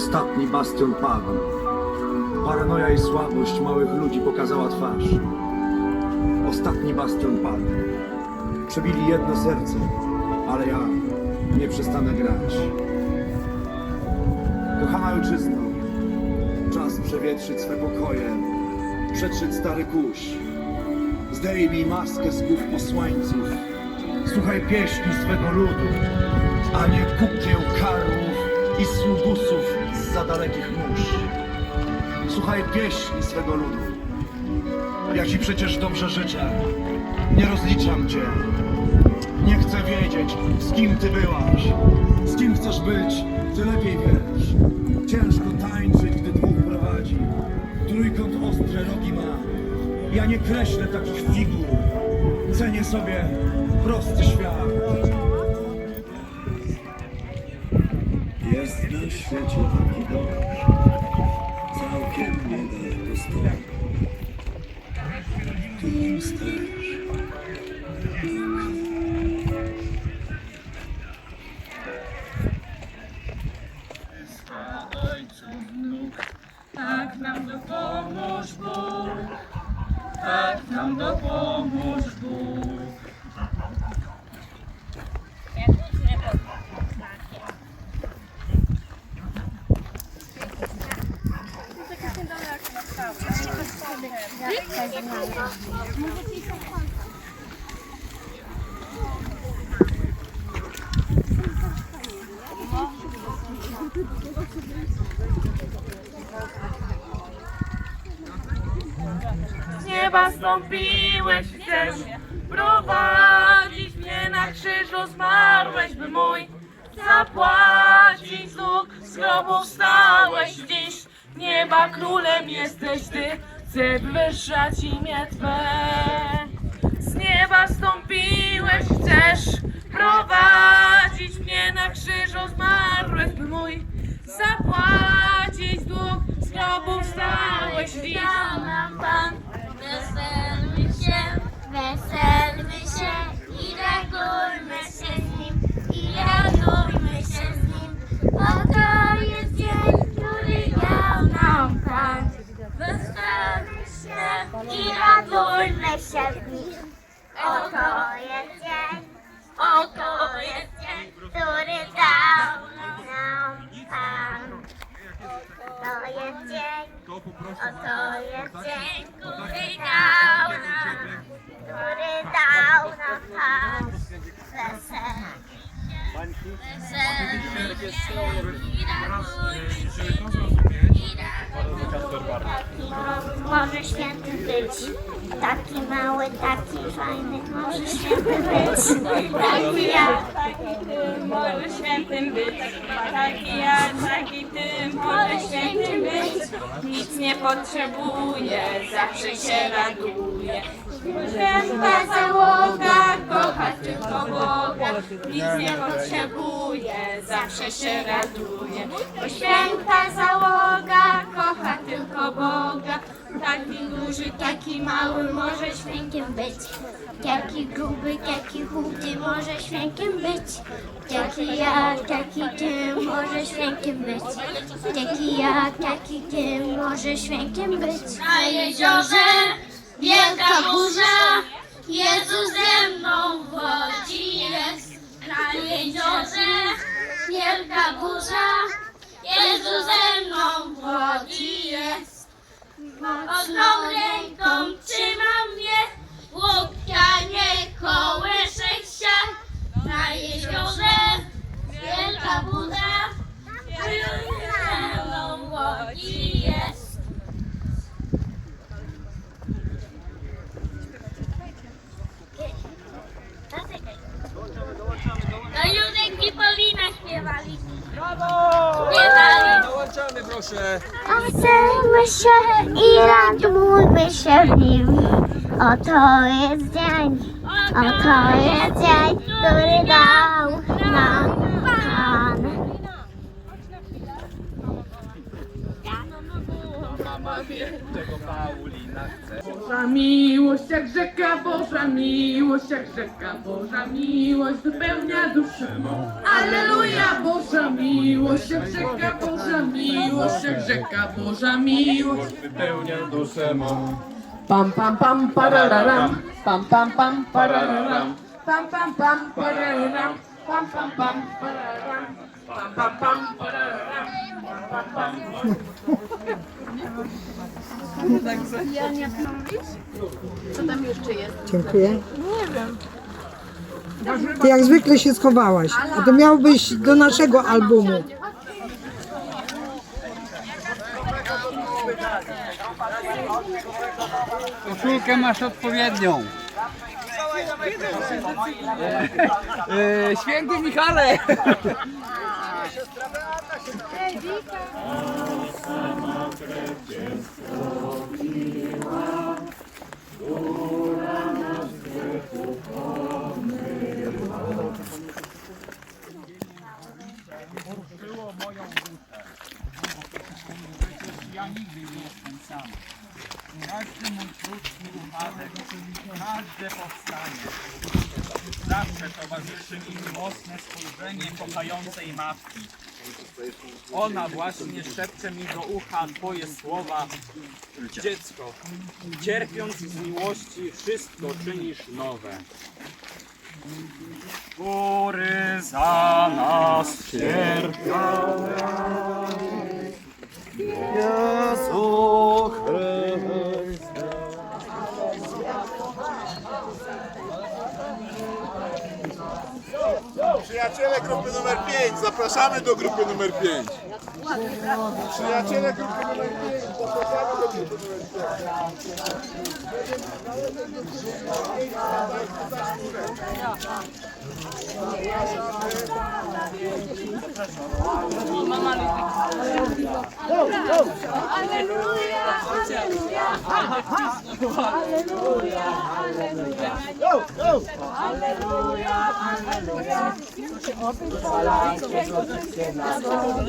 Ostatni bastion padł. Paranoja i słabość małych ludzi pokazała twarz. Ostatni bastion padł. Przebili jedno serce, ale ja nie przestanę grać. Kochana ojczyzno, czas przewietrzyć swe pokoje, przetrzeć stary kurz. Zdejmij maskę z głów posłańców. Słuchaj pieśni swego ludu, a nie kukieł karłów i sługusów za dalekich mórz. Słuchaj pieśni swego ludu. Ja ci przecież dobrze życzę. Nie rozliczam cię. Nie chcę wiedzieć, z kim ty byłaś. Z kim chcesz być, ty lepiej wiesz. Ciężko tańczyć, gdy dwóch prowadzi. Trójkąt ostre rogi ma. Ja nie kreślę takich figur. Cenię sobie prosty świat. Jest na świecie całkiem niedaleko stąd. Tu jest nieba stąpiłeś, chcesz prowadzić mnie na krzyżu, zmarłeś, by mój zapłacić dług. Z grobu wstałeś dziś, nieba królem jesteś ty, chcę wywyższać imię Twe. Z nieba stąpiłeś, się z Nim. Oto jest dzień, oto jest dzień, który dał nam Pan. To jest dzień, Oto jest dzień, który dał nam, który dał nam Pan. Weselmy się, weselmy się i się, i się. Może święty być, taki mały, taki fajny, może święty być, taki ja. Może świętym być, taki ja, taki ty, może świętym być. Nic nie potrzebuje, zawsze się raduje. Święta załoga, kocha tylko Boga, nic nie potrzebuje, zawsze się raduje. Święta załoga, kocha tylko Boga, taki duży, taki mały, może świękiem być. Jaki gruby, jaki chudy może świękiem być. Jaki ja, taki ty może świękiem być. Jaki ja, taki ty może świękiem być. Na jeziorze wielka burza, Jezus ze mną w jest. Na jeziorze wielka burza, Jezus ze mną w. Mocną ręką trzyma mnie, łokcia nie kołyszek się. Na jeziorze wielka mną w łodzi jest. No Józek i Paulina śpiewali. Śpiewali. Proszę. Weselmy się i radujmy się w nim. Oto jest dzień, oto jest dzień, który dał nam Pan. mama wie. Czego Paulina chce. Boża miłość jak rzeka, Boża miłość jak rzeka, Boża miłość wypełnia duszę mą. Alleluja, Boża miłość jak rzeka, Boża miłość jak rzeka, Boża miłość. wypełnia duszę mą. Pam pam pam parararam, pam pam pam parararam, pam pam pam parararam, pam pam pam pararam, pam pam pam pararam, pam pam pam. Dziękuję. Ty jak zwykle się schowałaś, a to miało być do naszego albumu. Koszulkę masz odpowiednią. E, Święty Michale! Ja nigdy nie jestem sam. Każdy mój krótki upadek, każde powstanie. Zawsze towarzyszy mi mocne spojrzenie kochającej matki. Ona właśnie szepcze mi do ucha Twoje słowa. Dziecko, cierpiąc z miłości, wszystko czynisz nowe. Który za nas cierpiał. Jezu Przyjaciele grupy numer 5, zapraszamy do grupy numer 5. Przyjaciele grupy numer 5, Mama Aleluja, aleluja, aleluja, aleluja, aleluja,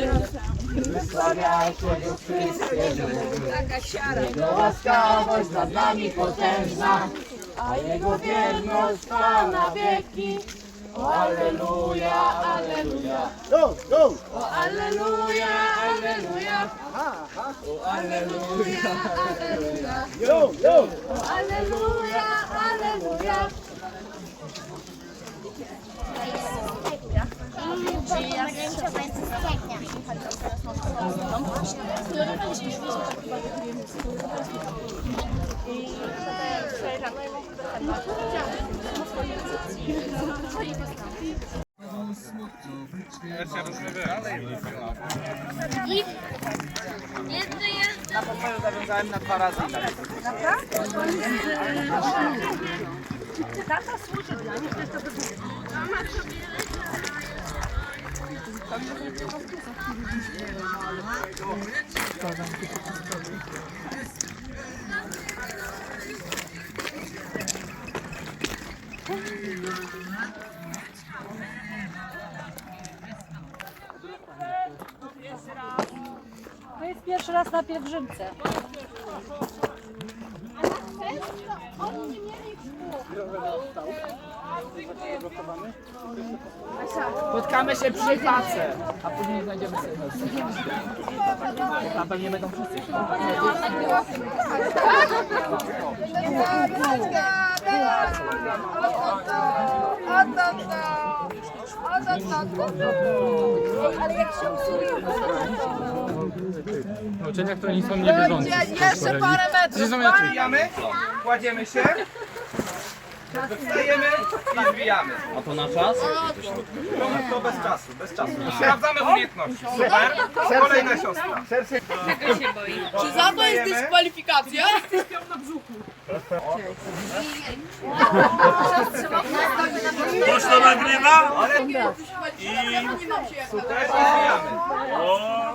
aleluja, zapraszamy do grupy numer 5. Łaskawość nad nami potężna, a Jego wierność trwa na wieki. O Alleluja, Alleluja. O Alleluja, Alleluja. O Alleluja, Alleluja. O Alleluja, Alleluja. Na pokoju zawiązałem na dwa razy. To jest pierwszy raz na pielgrzymce. Spotkamy się przy pace, a później znajdziemy sobie Tam pewnie będą wszyscy. Uczenia, które nie są niewierzące. Jeszcze parę metrów. Zbijamy, kładziemy się, wstajemy i zbijamy. A to na czas? To, to bez czasu, bez czasu. Sprawdzamy umiejętności. Super. Kolejna siostra. Czy za to jest dyskwalifikacja? Ktoś to nagrywa? Super, zbijamy. Wstajemy i zbijamy. O,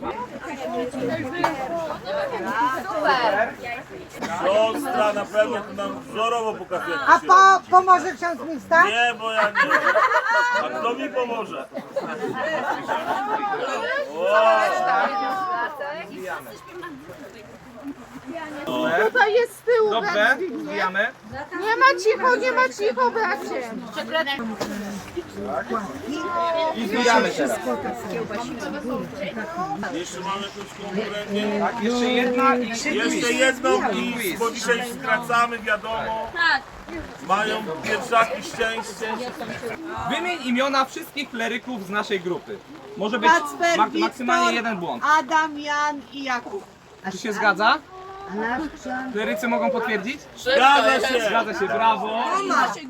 zwijamy. Siostra na pewno to nam wzorowo pokazuje. A po, pomoże ksiądz mi wstać? Nie, bo ja nie. A kto mi pomoże? Zwijamy. Tutaj jest z tyłu. Dobrze, zwijamy. Nie ma cicho, nie ma cicho, bracie. I zwijamy teraz. Jeszcze mamy jakąś konkurencję. Tak, jeszcze jedna i Jeszcze jedną i bo dzisiaj skracamy, wiadomo. Mają pierwszaki szczęście. Wymień imiona wszystkich kleryków z naszej grupy. Może być mak maksymalnie jeden błąd. Adam, Jan i Jakub. Czy się zgadza? Klerycy mogą potwierdzić? Zgadza się. Zgadza się, brawo.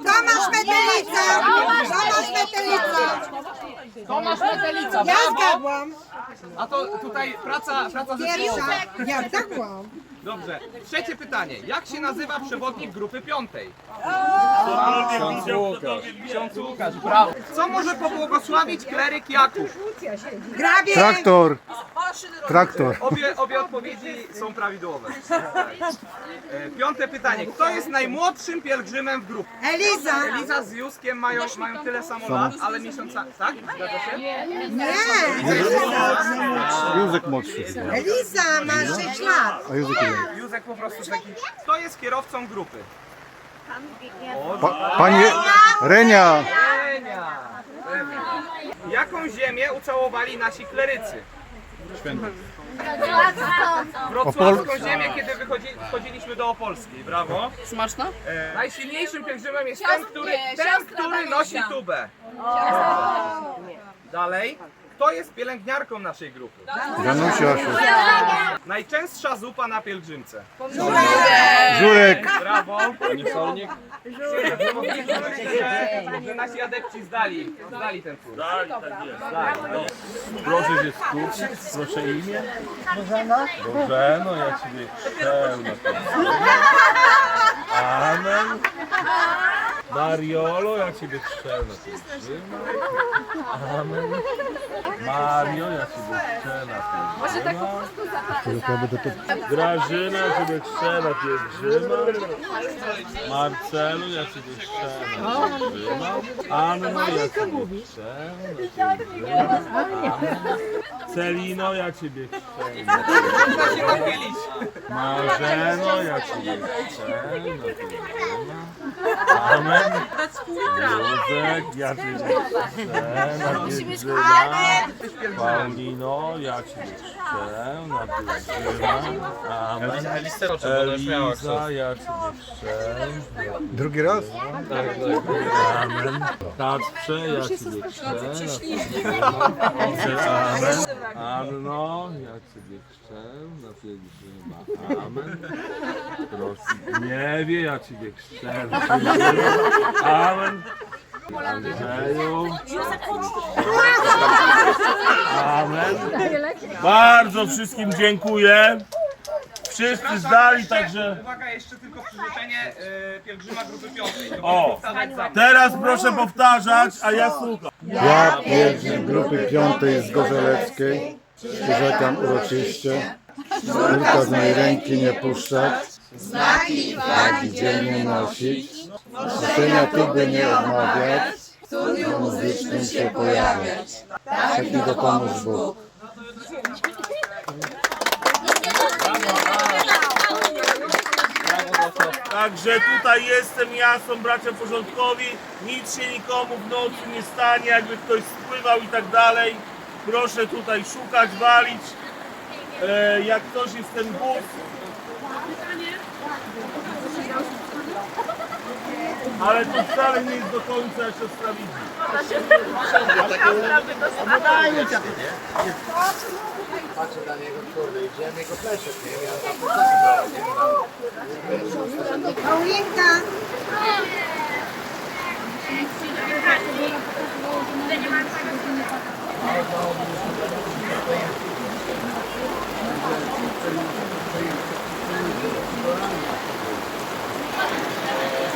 Tomasz Metelica! Tomasz Metelica! Ja zgadłam. A to tutaj praca, praca zespołowa. Ja zgadłam. Dobrze. Trzecie pytanie. Jak się nazywa przewodnik grupy piątej? Ktokolwiek widział. Ksiądz Łukasz, brawo. Co może pobłogosławić kleryk Jakub? Grabie! Traktor. Traktor. Obie, obie odpowiedzi są prawidłowe. E, Piąte pytanie. Kto jest najmłodszym pielgrzymem w grupie? Eliza! Eliza z Józkiem mają, mają tyle samo lat, ale miesiąca... Tak? Zgadza się? Nie! Józek młodszy. Eliza ma 6 lat. A Józek ile? Józek po prostu taki... Kto jest kierowcą grupy? Pa, pani Renia. Renia. Renia. Jaką ziemię ucałowali nasi klerycy? Wrocławską ziemię, kiedy wychodzi, wchodziliśmy do Opolskiej. Brawo. Smaczna? E, najsilniejszym pielgrzymem jest ten, który, ten, który nosi tubę. Dalej. Kto jest pielęgniarką naszej grupy? Janusia. Najczęstsza zupa na pielgrzymce. Żurek. Brawo. Nie solnik. Że, że nasi adepci zdali, zdali ten kurs. Tak, tak jest. Proszę się skupić, proszę imię. Bożeno, ja Ciebie chrzczę tym. Amen. Mariolo, ja Ciebie tym. Amen. Mario, ja Ciebie tym. Może tak po prostu Grażyna, ja Ciebie na pielgrzyma. Marcelu, ja Ciebie na pielgrzyma. Anno, ja Ciebie. Amen. Celino, ja Ciebie nachylić. Marzeno, ja Ciebie pielgrzyma. Amen. Józek, ja Ciebie chrzczę na pielgrzyma. Paulino, ja Ciebie chrzczę na pielgrzyma. Amen. Eliza, ja Ciebie chrzczę. Drugi raz? Amen. Kacprze, ja na pielgrzyma. Amen. Anno, ja Ciebie chrzczę na pielgrzyma. Amen. Proszę. Nie wie, ja na pielgrzyma. Amen. Amen. Bardzo wszystkim dziękuję. Wszyscy zdali, także... Uwaga, jeszcze tylko przyrzeczenie e, pielgrzyma grupy piątej. To O. za. Teraz proszę powtarzać, a ja słucham. Ja, pielgrzym grupy piątej z Gorzeleckiej, przyrzekam uroczyście, tylko z mojej ręki nie puszczać, znaki dzielnie nosić, noszenia tuby nie odmawiać, w muzycznym się pojawiać. Tak mi dopomóż Bóg. Także tutaj jestem, ja, są bracia porządkowi, nic się nikomu w nocy nie stanie, jakby ktoś spływał i tak dalej. Proszę tutaj szukać, walić. E, jak ktoś jest ten Bóg. Ale to wcale nie jest do końca jeszcze sprawiedliwe. No dajmy tak. Patrzę na niego, kurde, i wziąłem jego pleszek, nie? Miałem tam procesy? Paulinka! Thank you.